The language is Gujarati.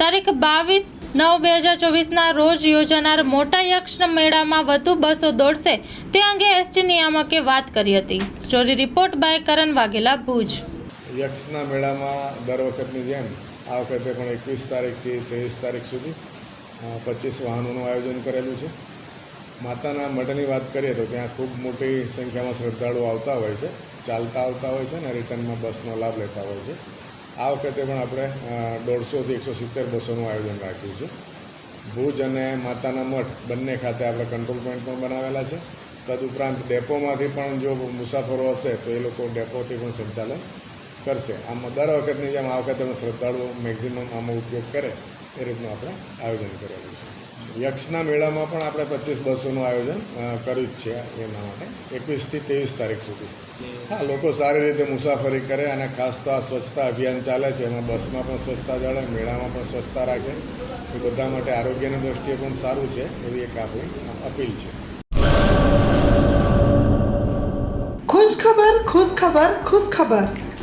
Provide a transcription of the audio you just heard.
તારીખ બાવીસ નવ બે હજાર ચોવીસના રોજ યોજાનાર મોટા યક્ષ મેળામાં વધુ બસો દોડશે. તે અંગે એસટી નિયામકે વાત કરી હતી. Story report by Karan Vaghela Bhuj. યક્ષના મેળામાં દર વખતની જેમ આ વખતે પણ એકવીસ તારીખથી ત્રેવીસ તારીખ સુધી પચીસ વાહનોનું આયોજન કરેલું છે. માતાના મઢની વાત કરીએ તો ત્યાં ખૂબ મોટી સંખ્યામાં શ્રદ્ધાળુઓ આવતા હોય છે, ચાલતા આવતા હોય છે અને રિટર્નમાં બસનો લાભ લેતા હોય છે. આ વખતે પણ આપણે દોઢસોથી એકસો સિત્તેર બસોનું આયોજન રાખ્યું છે. ભુજ અને માતાના મઠ બંને ખાતે આપણે કંટ્રોલ પોઈન્ટ પણ બનાવેલા છે. તદુપરાંત ડેપોમાંથી પણ જો મુસાફરો હશે તો એ લોકો ડેપોથી પણ સંચાલન કરશે. આમ દર વખતની જેમ આ વખતે પણ શ્રદ્ધાળુઓ મેક્ઝિમમ આમાં ઉપયોગ કરે એ રીતનું આપણે આયોજન કરેલું છે. યક્ષના મેળામાં પણ આપણે પચીસ બસોનું આયોજન કર્યું જ છે એના માટે. એકવીસથી ત્રેવીસ તારીખ સુધી. હા, લોકો સારી રીતે મુસાફરી કરે અને ખાસ તો આ સ્વચ્છતા અભિયાન ચાલે છે. એમાં બસમાં પણ સ્વચ્છતા જાળવે મેળામાં પણ સ્વચ્છતા રાખે. એ બધા માટે આરોગ્યની દ્રષ્ટિએ પણ સારું છે એવી એક આપણી અપીલ છે. ખુશ ખબર ખુશ ખબર ખુશ ખબર.